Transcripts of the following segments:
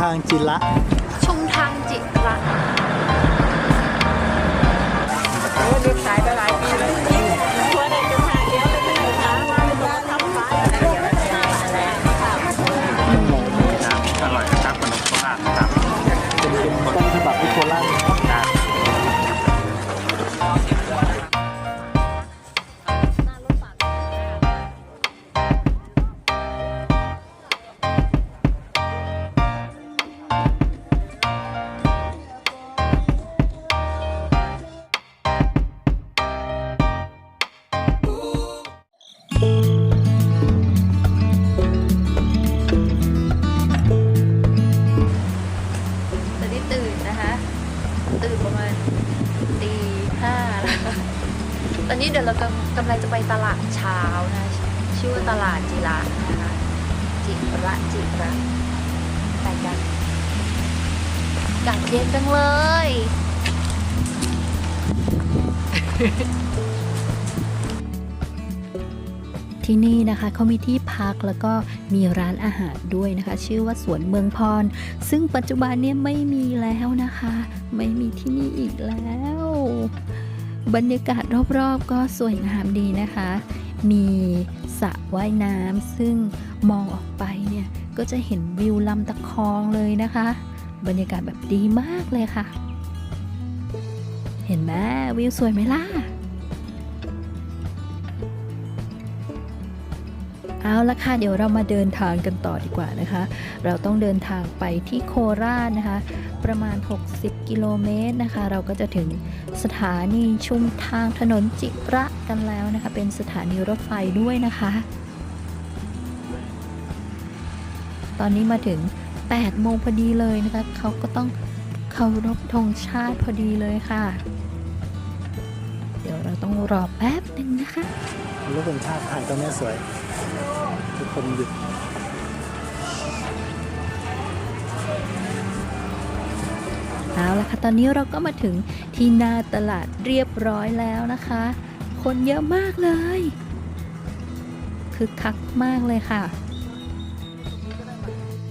ทางจิระ ที่นี่นะคะเขามีที่พักแล้วก็มีร้านอาหารด้วยนะคะ ชื่อว่าสวนเมืองพร ซึ่งปัจจุบันเนี่ยไม่มีแล้วนะคะ ไม่มีที่นี่อีกแล้ว บรรยากาศรอบๆ ก็สวยงามดีนะคะ มีสระว่ายน้ำซึ่งมองออกไปเนี่ยก็จะเห็นวิวลำตะคองเลยนะคะ บรรยากาศแบบดีมากเลยค่ะ วิวสวยไหมล่ะ เอาละค่ะ เดี๋ยวเรามาเดินทางกันต่อดีกว่านะคะ เราต้องเดินทางไปที่โคราชนะคะ ประมาณ 60 กิโลเมตรนะคะ เราก็จะถึงสถานีชุมทางถนนจิระกันแล้วนะคะ เป็นสถานีรถไฟด้วยนะคะ ตอนนี้มาถึง8โมงพอดีเลยนะคะ เขาก็ต้องเคารพธงชาติพอดีเลยค่ะ เดี๋ยวเราต้องรอแป๊บหนึ่งนะคะรูปเป็นภาพถ่ายตรงเนี้ยสวย ทุกคนหยุดเอาละค่ะ ตอนนี้เราก็มาถึงที่หน้าตลาดเรียบร้อยแล้วนะคะ คนเยอะมากเลยคือคักมากเลยค่ะ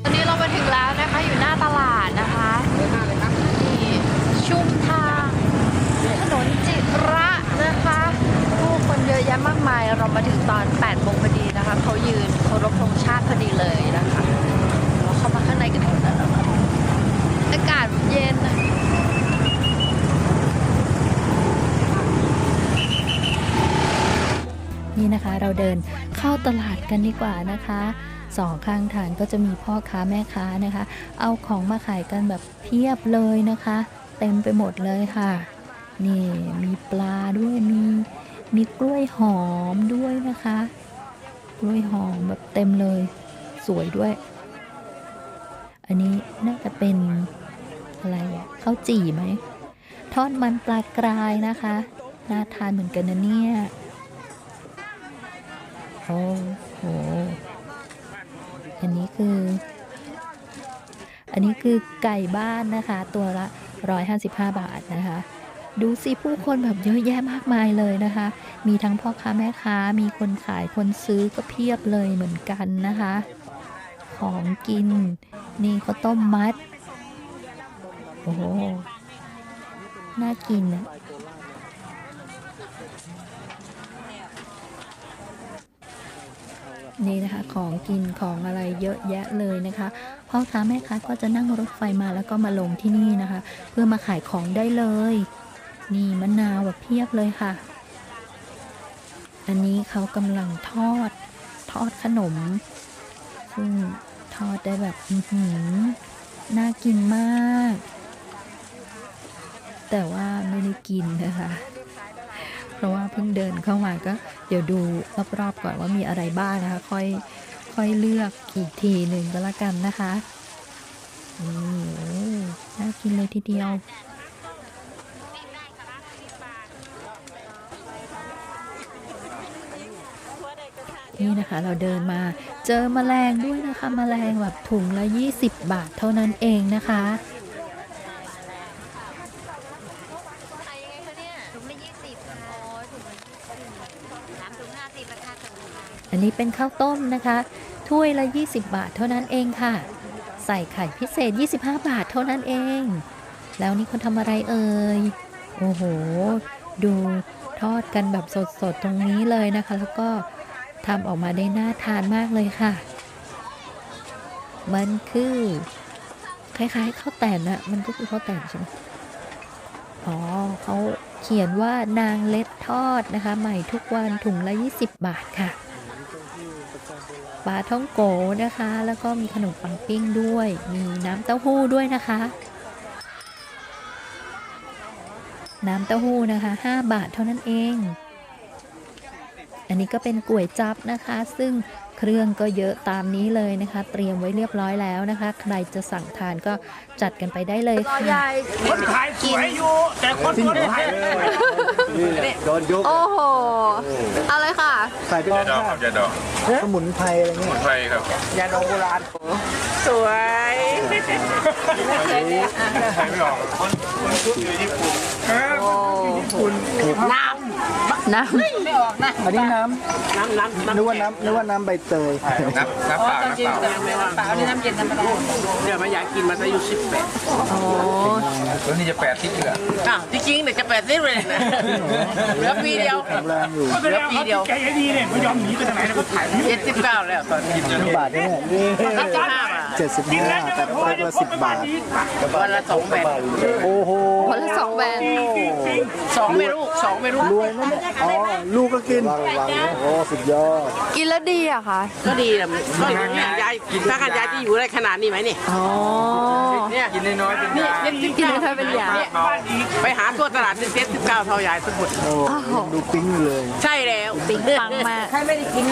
ตอนนี้เรามาถึงแล้วนะคะอยู่หน้าตลาดนะคะนี่ชุมทางถนนจิระนะคะผู้คน เยอะแยะมากมายเรามาถึงตอน8โมงพอดีนะคะเขายืนเคารพธงชาติพอดีเลยนะคะเราเข้ามาข้างในกันเถอะอากาศเย็นนี่นะคะเราเดินเข้าตลาดกันดีกว่านะคะสองข้างทางก็จะมีพ่อค้าแม่ค้านะคะ เอาของมาขายกันแบบเพียบเลยนะคะ เต็มไปหมดเลยค่ะ นี่มีปลาด้วยมี มีกล้วยหอมด้วยนะคะ กล้วยหอมแบบเต็มเลย สวยด้วย อันนี้น่าจะเป็นอะไรอะข้าวจี่ไหม ทอดมันปลากรายนะคะ น่าทานเหมือนกันนะเนี่ย โอ้โห อันนี้คือ อันนี้คือไก่บ้านนะคะ ตัวละ 155 บาทนะคะ ดูสิผู้คนแบบเยอะแยะมากมายเลยนะคะ มีทั้งพ่อค้าแม่ค้า มีคนขายคนซื้อก็เพียบเลยเหมือนกันนะคะ ของกิน นี่ข้าวต้มมัด โอ้โห น่ากินอะนี่นะคะของกินของอะไรเยอะแยะเลยนะคะพ่อค้าแม่ค้าก็จะนั่งรถไฟมาแล้วก็มาลงที่นี่นะคะ เพื่อมาขายของได้เลย นี่มะนาวแบบเพียบเลยค่ะ อันนี้เขากำลังทอด ทอดขนม ซึ่งทอดได้แบบอื้อหือน่ากินมาก แต่ว่าไม่ได้กินนะคะ เพราะว่าเพิ่งเดินเข้ามาก็เดี๋ยวดูรอบๆก่อนว่ามีอะไรบ้างนะคะ ค่อยค่อยเลือกอีกทีหนึ่งก็แล้วกันนะคะนี่โอ้น่ากินเลยทีเดียว นี่นะคะ เราเดินมาเจอแมลงด้วยนะคะแมลงแบบถุงละ 20 บาทเท่านั้นเองนะคะอันนี้เป็นข้าวต้มนะคะ ถ้วยละ 20 บาทเท่านั้นเองค่ะ ใส่ไข่พิเศษ 25 บาทเท่านั้นเอง แล้วนี่เขาทำอะไรเอ่ย โอ้โห ดูทอดกันแบบสดๆ ตรงนี้เลยนะคะ แล้วก็ ทำออกมาได้น่าทานมากเลยค่ะ มันคือ คล้ายๆข้าวแต่นะมันก็คือข้าวแตนใช่ไหมอ๋อเขาเขียนว่านางเล็ดทอดนะคะ ใหม่ทุกวันถุงละ 20 บาทค่ะปลาท่องโกนะคะ แล้วก็มีขนมปังปิ้งด้วย มีน้ำเต้าหู้ด้วยนะคะ น้ำเต้าหู้นะคะ 5 บาทเท่านั้นเอง อันนี้ก็เป็นก๋วยจับนะคะ ซึ่งเครื่องก็เยอะตามนี้เลยนะคะ เตรียมไว้เรียบร้อยแล้วนะคะ ใครจะสั่งทานก็จัดกันไปได้เลยรอค่ะยายคนขายสวยอยู่ แต่คนคนขายนี่แหละโดนยกโอ้โห เอาเลยค่ะ ใส่ไปยาแล้วดองครับยาดองสมุนไพรอะไรเงี้ยไทยครับยาดองโบราณสวยไทยไม่ออกคนคนชุดอยู่ญี่ปุ่นโอ้น้น้ำ ไม่ออกนะอันนี้น้น้ำน้ำำนึกว่าน้ำนึกว่าน้ำใบเตยน้ำน้ำเปล่าน้ำเปล่าเปล่านี่น้ำเย็นธรรมดาเดี๋ยวมาอยากกินมาอายุสิบแปดำโอ้ตัวนี้จะแปดทิศเหลืออ้าวจริงๆเนี่ยจะแปดสิบเลยนะเหลือปีเดียวแข็งแรงอยู่เหลือปีเดียวใจดีเนี่ยไม่ยอมหนีไปทางไหนนะก็ถ่ายเจ็ดสิบเก้าแล้วตอนนี้กี่บาทเนี่ยนี่เจ็ดสิบห้าบาท เจ็ดสิบห้าแต่เล็กละสิบบาท วันละสองแบนโอ้โหคนละสองแบรนด์สองไม่รู้สองไม่รู้รวยนะเนี่ยอ๋อลูกก็กินโอ้สุดยอดกินแล้วดีอะค่ะก็ดีนะก็เนี่ยยายถ้ากันยายจะอยู่ได้ขนาดนี้ไหมนี่อ๋อเนี่ยกินน้อยๆเป็นนี่ยาเจ็ดสิบกินเก้าแล้วถ้าเป็นยาเนี่ยไปหาตัวตลาดเจ็ดสิบเก้าเท่ายายทุกคนโอ้ยังดูปิ๊งอยู่เลย ใช่แล้วปิ๊งปังมากใครไม่ได้กิน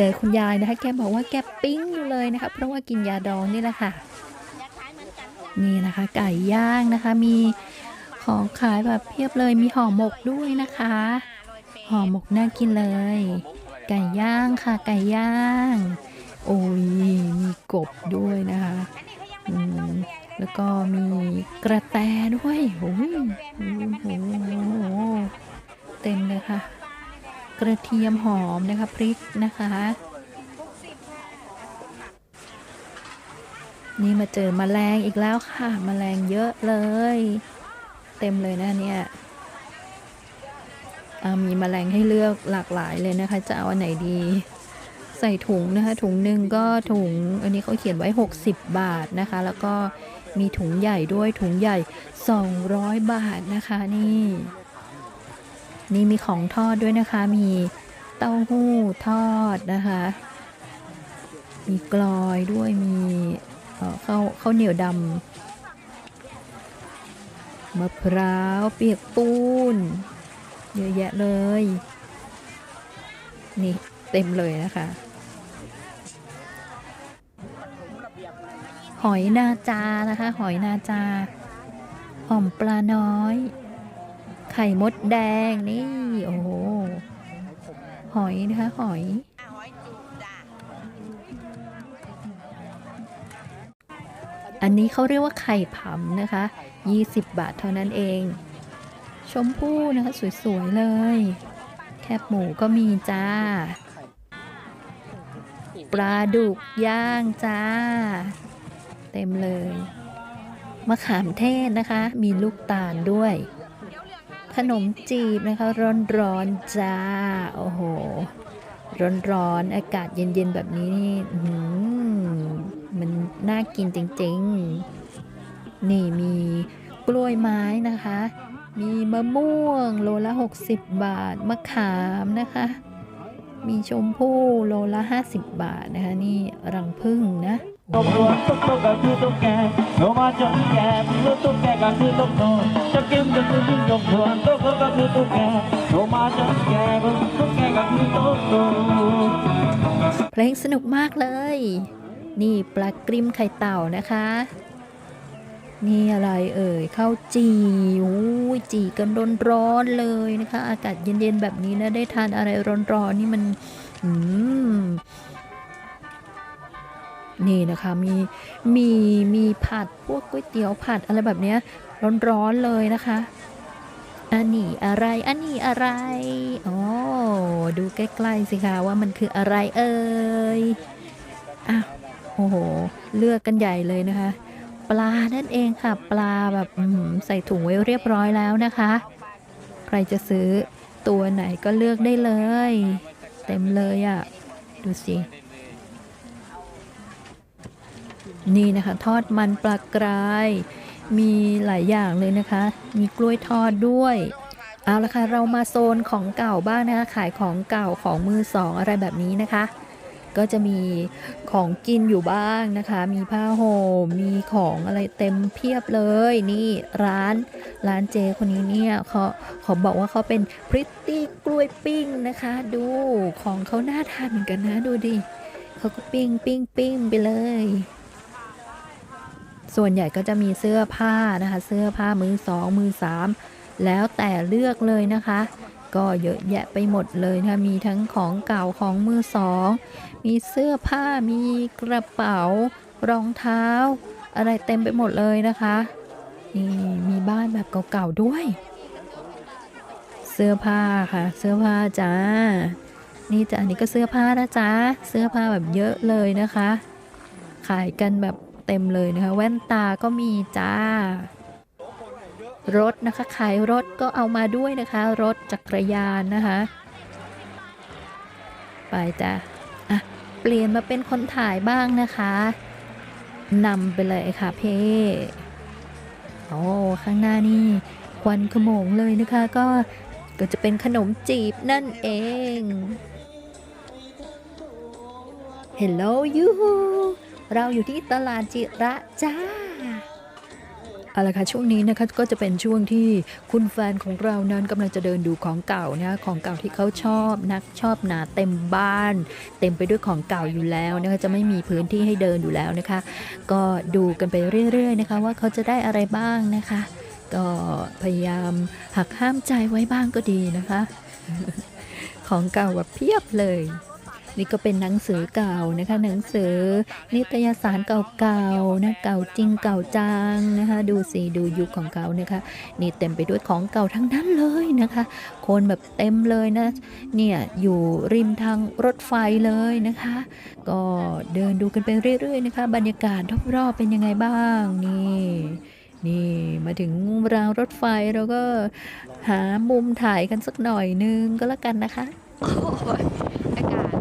เจอคุณยายนะคะ แกบอกว่าแกปิ้งอยู่เลยนะคะ เพราะว่ากินยาดองนี่แหละค่ะ นี่นะคะ ไก่ย่างนะคะ มีของขายแบบเพียบเลย มีห่อหมกด้วยนะคะ ห่อหมกน่ากินเลย ไก่ย่างค่ะ ไก่ย่าง โอ้ย มีกบด้วยนะคะแล้วก็มีกระแตด้วยโอ้ยโอ้โหเต็มเลยค่ะ กระเทียมหอมนะคะพริกนะคะนี่มาเจอมแมลงอีกแล้วค่ะมแมลงเยอะเลย เต็มเลยนะเนี่ยมีมแมลงให้เลือกหลากหลายเลยนะคะ จะเอาอันไหนดี ใส่ถุงนะคะ ถุงหนึ่งก็ถุง อันนี้เขาเขียนไว้ 60 บาทนะคะ แล้วก็มีถุงใหญ่ด้วยถุงใหญ่ 200 บาทนะคะนี่ นี่มีของทอดด้วยนะคะ มีเต้าหู้ทอดนะคะ มีกลอยด้วยมีเออข้าวข้าวเหนียวดำมะพร้าวเปียกปูน เยอะแยะเลย นี่เต็มเลยนะคะ หอยนาจานะคะ หอยนาจาอ่อมปลาน้อย ข่มดแดงนี่โอ้โหหอยนะคะหอยอันนี้เขาเรียกว่าไข่ผำนะคะ 20 บาทเท่านั้นเอง ชมพู่นะคะ สวย ๆ เลย แคบหมูก็มีจ้า ปลาดุกย่างจ้า เต็มเลย มะขามเทศนะคะ มีลูกตาลด้วย ขนมจีบนะคะ ร้อนๆจ้า โอ้โห ร้อนๆอากาศเย็นๆ แบบนี้นี่หือมันน่ากินจริงๆ นี่มีกล้วยไม้นะคะ มีมะม่วง โลละ 60 บาท มะขามนะคะ มีชมพู่โลละ 50 บาทนะคะ นี่รังพึ่งนะ ตบตัวตุ๊กตุ๊กก็คือตุ๊กแกโลมาจนแกไม่รู้ตุ๊กแกก็คือตุ๊กโตจะกินก็คือกินยกตัวตุ๊กตุ๊กก็คือตุ๊กแกโลมาจนแกไม่รู้ตุ๊กแกก็คือตุ๊กโตเพลงสนุกมากเลย นี่ปลากริมไข่เต่านะคะ นี่อะไรเอ่ยข้าวจีอู้จีกันร้อนๆเลยนะคะ อากาศเย็นๆแบบนี้นะได้ทานอะไรร้อนๆนี่มัน อืม นี่นะคะมีมีมีผัดพวกก๋วยเตี๋ยวผัดอะไรแบบเนี้ยร้อนๆเลยนะคะอันนี้อะไร อันนี้อะไรอ๋อดูใกล้ๆสิคะว่ามันคืออะไรเอ่ยอ้าวโอ้โห เลือกกันใหญ่เลยนะคะ ปลานั่นเองค่ะ ปลาแบบใส่ถุงไว้เรียบร้อยแล้วนะคะ ใครจะซื้อตัวไหนก็เลือกได้เลย เต็มเลยอะ่ะ ดูสิ นี่นะคะ ทอดมันปลากราย มีหลายอย่างเลยนะคะ มีกล้วยทอดด้วยเอาละค่ะเรามาโซนของเก่าบ้างนะคะ ขายของเก่าของมือสองอะไรแบบนี้นะคะ ก็จะมีของกินอยู่บ้างนะคะ มีผ้าห่มมีของอะไรเต็มเพียบเลย นี่ร้านร้านเจคนนี้เนี่ยเขาเขาบอกว่าเขาเป็นพริตตี้กล้วยปิ้งนะคะ ดูของเขาน่าทานเหมือนกันนะดูดิเขาก็ปิ้งปิ้งปิ้งไปเลย ส่วนใหญ่ก็จะมีเสื้อผ้านะคะ เสื้อผ้ามือสองมือสามแล้วแต่เลือกเลยนะคะ ก็เยอะแยะไปหมดเลยนะคะมีทั้งของเก่าของมือสองมีเสื้อผ้ามีกระเป๋ารองเท้า อะไรเต็มไปหมดเลยนะคะนี่มีบ้านแบบเก่าๆด้วย เสื้อผ้าค่ะ เสื้อผ้าจ้านี่จ้ะอันนี้ก็เสื้อผ้านะจ๊ะเสื้อผ้าแบบเยอะเลยนะคะ ขายกันแบบ เต็มเลยนะคะ แว่นตาก็มีจ้ารถนะคะ ขายรถก็เอามาด้วยนะคะ รถจักรยานนะคะ ไปจ้ะอะ เปลี่ยนมาเป็นคนถ่ายบ้างนะคะนำไปเลยค่ะเพ่โอ้ข้างหน้านี่ควันขโมงเลยนะคะ ก็ก็จะเป็นขนมจีบนั่นเอง Hello you เราอยู่ที่ตลาดจิระจ้าเอาละค่ะช่วงนี้นะคะก็จะเป็นช่วงที่คุณแฟนของเรานั้นกำลังจะเดินดูของเก่านะของเก่าที่เขาชอบนักชอบหนาเต็มบ้าน เต็มไปด้วยของเก่าอยู่แล้วนะคะจะไม่มีพื้นที่ให้เดินอยู่แล้วนะคะ ก็ดูกันไปเรื่อยๆนะคะ ว่าเขาจะได้อะไรบ้างนะคะ ก็พยายามหักห้ามใจไว้บ้างก็ดีนะคะ ของเก่าแบบเพียบเลย นี่ก็เป็นหนังสือเก่านะคะ หนังสือ นิตยสารเก่าๆนะเก่าจริงเก่าจังนะคะ ดูสิดูยุคของเขานะคะ นี่เต็มไปด้วยของเก่าทั้งนั้นเลยนะคะ คนแบบเต็มเลยนะ เนี่ยอยู่ริมทางรถไฟเลยนะคะ ก็เดินดูกันไปเรื่อยๆนะคะ บรรยากาศรอบๆเป็นยังไงบ้างนี่นี่มาถึงรางรถไฟเราก็หามุมถ่ายกันสักหน่อยนึงก็แล้วกันนะคะ โอ้ยอากาศ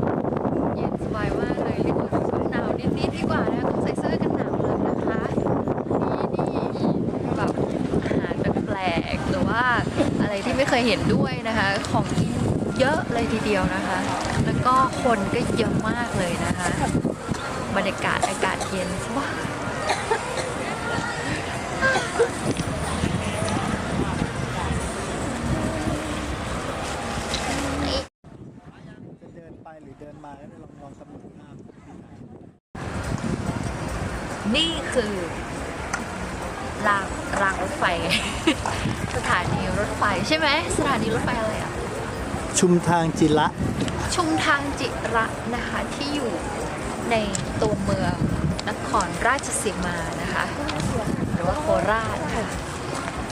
เย็นสบายมากเลยเรียกว่าหนาวนิดๆดีกว่านะต้องใส่เสื้อกันหนาวเลยนะคะ นี่นี่แบบอาหารแปลกๆหรือว่าอะไรที่ไม่เค ยเห็นด้วยนะคะ ของกินเยอะเลยทีเดียวนะคะ แล้วก็คนก็เยอะมากเลยนะคะ บรรยากาศอากาศเย็นว้าวจะเดินไปหรือเดินมาก็ลองลองกำหนดภาพนี่คือ รางรางรถไฟ สถานีรถไฟใช่ไหมสถานีรถไฟอะไรอะชุมทางจิระ ชุมทางจิระนะคะที่อยู่ในตัวเมืองนครราชสีมานะคะ หรือว่าโคราชค่ะ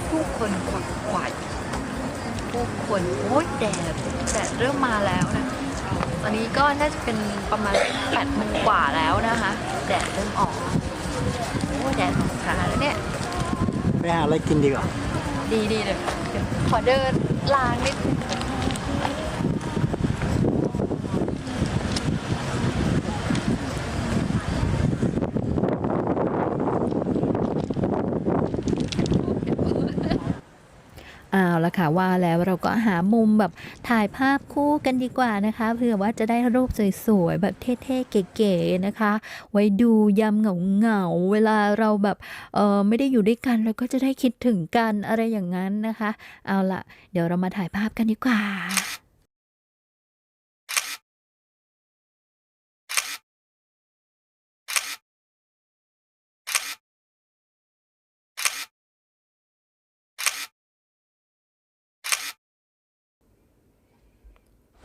ผู้คนขวักไขวัญผู้คนโอ้ยแดดแดดเริ่มมาแล้วนะตอนนี้ก็น่าจะเป็นประมาณแปดโมงกว่าแล้วนะคะ แดดเริ่มออกโอ้ยแดดออกขาแล้วเนี่ย ไปหาอะไรกินดีกว่า ดีดีเลยขอเดินลางนิดนึงเเอา ละค่ะว่าแล้วเราก็หามุมแบบถ่ายภาพคู่กันดีกว่านะคะเผื่อว่าจะได้รูปสวยๆแบบเท่ๆเก๋ๆนะคะ ไว้ดูยามเหงาๆเวลาเราแบบเออไม่ได้อยู่ด้วยกันเราก็จะได้คิดถึงกันอะไรอย่างนั้นนะคะ เอาละเดี๋ยวเรามาถ่ายภาพกันดีกว่า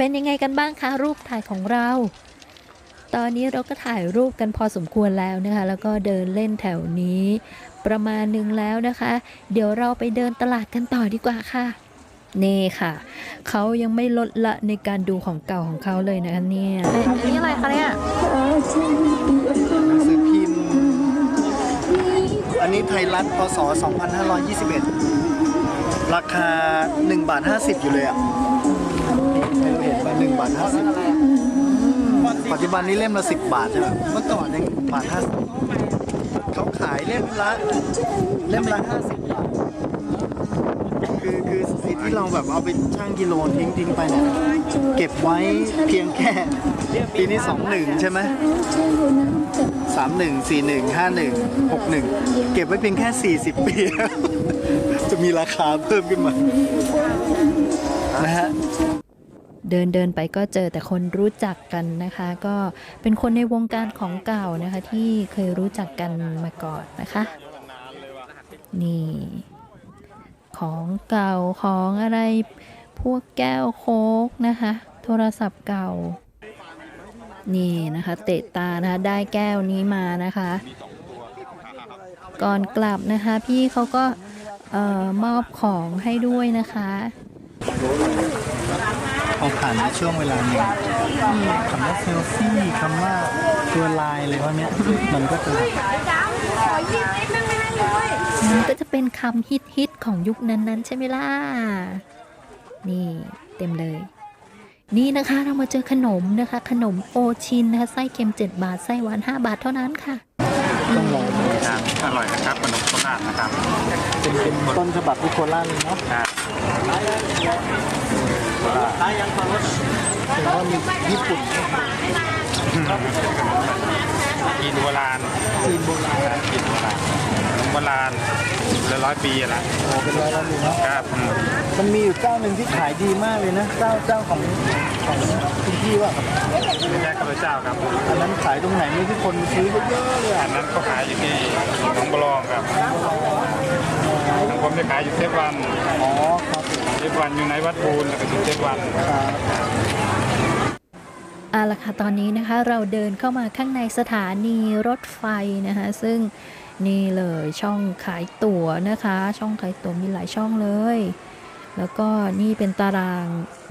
เป็นยังไงกันบ้างคะรูปถ่ายของเรา ตอนนี้เราก็ถ่ายรูปกันพอสมควรแล้วนะคะ แล้วก็เดินเล่นแถวนี้ ประมาณหนึ่งแล้วนะคะ เดี๋ยวเราไปเดินตลาดกันต่อดีกว่าค่ะนี่ค่ะ เขายังไม่ลดละในการดูของเก่าของเขาเลยนะคะเนี่ยเอ๊ะอันนี้อะไรคะเนี่ยหนังสือพิมพ์ อันนี้ไทยรัฐพศ 2521 ราคา 1 บาท 50 อยู่เลยอะ ไม่รู้เห็นป่ะ1บาท50ปัจจุบันนี้เล่มละ10บาทใช่ไหมเมื่อก่อนยังบาท50เขาขายเล่มละเล่มละ50บบาทคือคือไอ้ที่เราแบบเอาไปช่างกิโลทิ้งทิ้งไปเนี่ยเก็บไว้เพียงแค่ปีนี้21ใช่ไหมสามหนึ่งสี่หนึ่งห้าหนึ่งหกหนึ่งเก็บไว้เพียงแค่40ปี จะมีราคาเพิ่มขึ้นมานะฮะ เดินเดินไปก็เจอแต่คนรู้จักกันนะคะ ก็เป็นคนในวงการของเก่านะคะ ที่เคยรู้จักกันมาก่อนนะคะ นี่ของเก่าของอะไรพวกแก้วโค้กนะคะ โทรศัพท์เก่า นี่นะคะเตะตานะคะได้แก้วนี้มานะคะ ก่อนกลับนะคะ พี่เขาก็ออมอบของให้ด้วยนะคะ พอผ่านในช่วงเวลาหนึ่งคำว่าเซลฟี่คำว่าตัวลายอะไรพวกเนี้ยมันก็จะมันก็จะเป็นคำฮิตฮิตๆของยุคนั้นๆ ใช่ไหมล่ะ นี่เต็มเลย นี่นะคะเรามาเจอขนมนะคะ ขนมโอชินนะคะไส้เค็ม 7 บาท ไส้หวาน 5 บาทเท่านั้นค่ะต้องลองดูครับอร่อยนะครับขนมโคราชนะครับเป็นเป็นต้นฉบับที่โคราชเลยเนาะครับ ถึงว่ามีญี่ปุ่นกินโบราณจีนโบราณกินโบราณขนมโบราณละร้อยปีละโอ้เป็นร้อยแล้วดูเนาะครับอืมมันมีอยู่เจ้าหนึ่งที่ขายดีมากเลยนะเจ้าเจ้าของของคุณพี่ว่าครับไม่ใช่ข้าพเจ้าครับอันนั้นขายตรงไหนไม่ที่คนซื้อเยอะๆเลยอัอะนนั้นก็ขายอยู่ที่หนองบัวรองครับของผมจะขายอยู่เทพวันอ๋อครับ เทพวันอยู่ในวัดบูนแล้วก็อยู่เทพวันครับเอาละค่ะตอนนี้นะคะเราเดินเข้ามาข้างในสถานีรถไฟนะคะซึ่งนี่เลยช่องขายตั๋วนะคะ ช่องขายตั๋วมีหลายช่องเลย แล้วก็นี่เป็นตาราง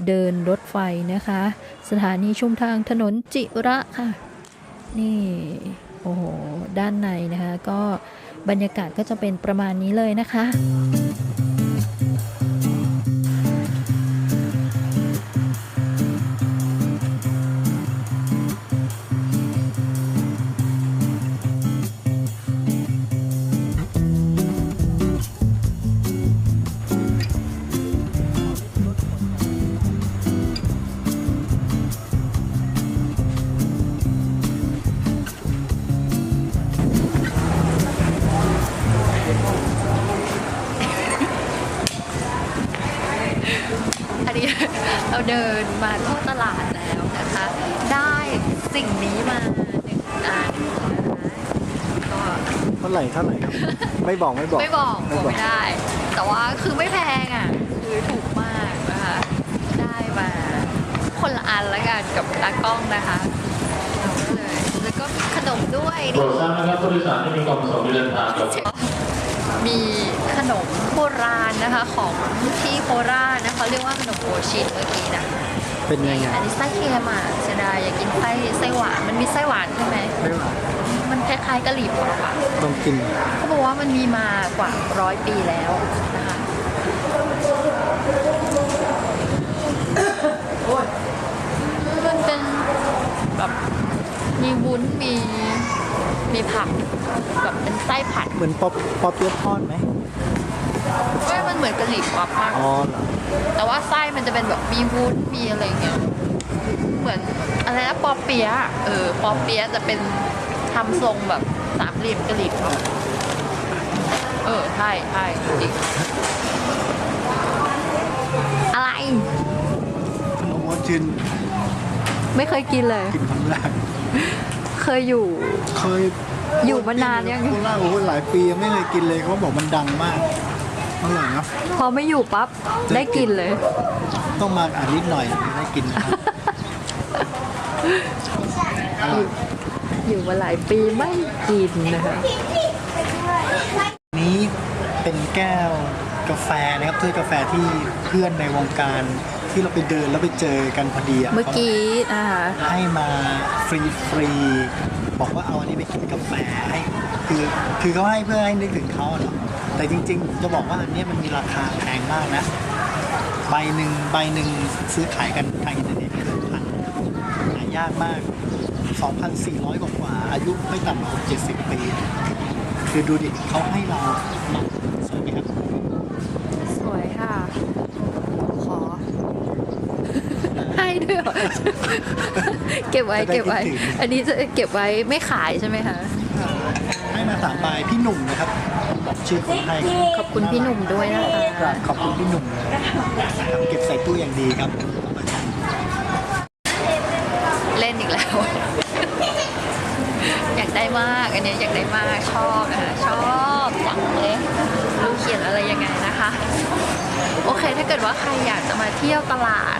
เดินรถไฟนะคะ สถานีชุมทางถนนจิระค่ะ นี่โอ้โหด้านในนะคะ ก็บรรยากาศก็จะเป็นประมาณนี้เลยนะคะ ดินมาทั่วตลาดแล้วนะคะ ได้สิ่งนี้มาหนึ่งอันนะคะเท่าไหร่เท่าไหร่ครับ ไม่บอกไม่บก็อกไม่บอกไม่บอกบอกไม่ได้ แต่ว่าคือไม่แพงอะ คือถูกมากนะคะ ได้มาคนละอันละกันกับตากล้องนะคะเอาเลยแล้วก็มีขนมด้วยโปรนี่ ดทราบนะครับผู้โดยสารที่มีความประสงค์จะเดินทางกับ มีขนมโบราณนะคะของที่โคราชนะคะเรียกว่าขนมโอชินเมื่อกี้นะเป็นยังไงอันนี้ไส้เค็มอะเสียดายอยากกินไส้ไส้หวานมันมีไส้หวานใช่ไหมไม่หวานมันคล้ายๆกะหรี่ปั๊บอะต้องกินเขาบอกว่ามันมีมากว่าร้อยปีแล้วนะคะมันเป็นแบบมีวุ้นมีมีผักแบบเป็นไส้ผัด เหมือนป๊อปป๊อปเปี๊ยะทอดไหมไม่มันเหมือนกะหรี่ปั๊บมาก อ๋อเหรอแต่ว่าไส้มันจะเป็นแบบมีวุ้นมีอะไรเงี้ย เหมือนอะไรนะปอเปี๊ยะเออปอเปี๊ยะจะเป็นทำทรงแบบสามเหลี่ยมกะหรี่ปั๊บเออใช่ใช่จริงอะไร ขนมโอจินไม่เคยกินเลย กินครั้งแรกเคยอยู่เคย อยู่มานานยัง โคราชโอ้โหหลายปียังไม่เคยกินเลยเขาบอกมันดังมากอร่อยเนาะพอไม่อยู่ปั๊บได้กินเลย ต้องมาอ่านนิดหน่อยถึงจะได้กินครับอร่อยอยู่มาหลายปีไม่กินนะคะนี้เป็นแก้วกาแฟนะครับถ้วยกาแฟที่เพื่อนในวงการที่เราไปเดินแล้วไปเจอกันพอดีะเมื่อกี้นะคะให้มาฟรีฟรีๆ บอกว่าเอาอันนี้ไปกินกาแฟให้คือคือเขาให้เพื่อให้นึกถึงเขาเนาะแต่จริง ๆ จะบอกว่าอันนี้มันมีราคาแพงมากนะใบหนึ่งใบหนึ่งซื้อขายกันทางอินเทอร์เน็ตเกินพันหายากมาก 2,400 กว่ากว่า อายุไม่ต่ำกว่า70 ปี คือดูดิเขาให้เราสวยไหมครับ สวยค่ะ ให้ด้วยเหรอ เก็บไว้จะได้เก็บไว้คิดถึงอันนี้จะเก็บไว้ไม่ขายใช่ไหมคะ ให้มาสามใบพี่หนุ่มนะครับบอกชื่อคนให้ขอบคุณพี่หนุ่มด้วยนะคะครับขอบคุณพี่หนุ่มนะครับเก็บใส่ตู้อย่างดีครับเล่นอีกแล้ว อยากได้มาก อันเนี้ยอยากได้มากชอบนะคะชอบจังเลยรู้เขียนอะไรยังไงนะคะ โอเคถ้าเกิดว่าใครอยากจะมาเที่ยวตลาดเช้า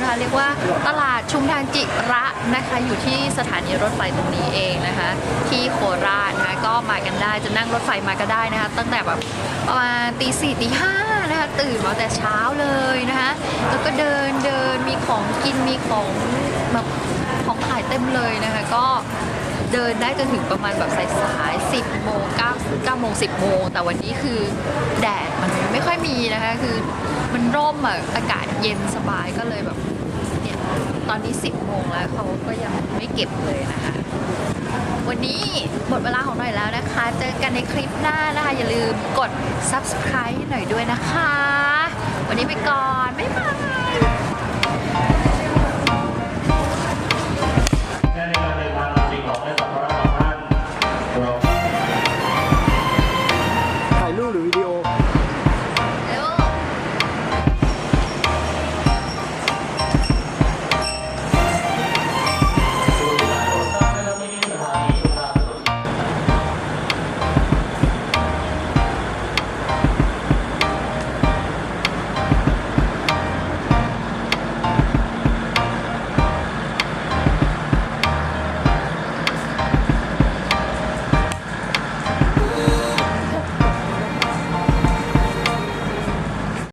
นะคะเรียกว่าตลาดชุมทางจิระนะคะอยู่ที่สถานีรถไฟตรงนี้เองนะคะ ที่โคราชนะคะก็มากันได้จะนั่งรถไฟมาก็ได้นะคะ ตั้งแต่แบบประมาณตีสี่ตีห้านะคะตื่นมาแต่เช้าเลยนะคะแล้วก็เดินเดินมีของกินมีของแบบของขายเต็มเลยนะคะก็เดินได้จนถึงประมาณแบบสายๆ10โมง9 9โมง10โมงแต่วันนี้คือแดดมันไม่ค่อยมีนะคะคือ มันร่มอะอากาศเย็นสบายก็เลยแบบเนี่ยตอนนี้10โมงแล้วเขาก็ยังไม่เก็บเลยนะคะ วันนี้หมดเวลาของหน่อยแล้วนะคะ เจอกันในคลิปหน้านะคะ อย่าลืมกด subscribe หน่อยด้วยนะคะ วันนี้ไปก่อน บ๊ายบาย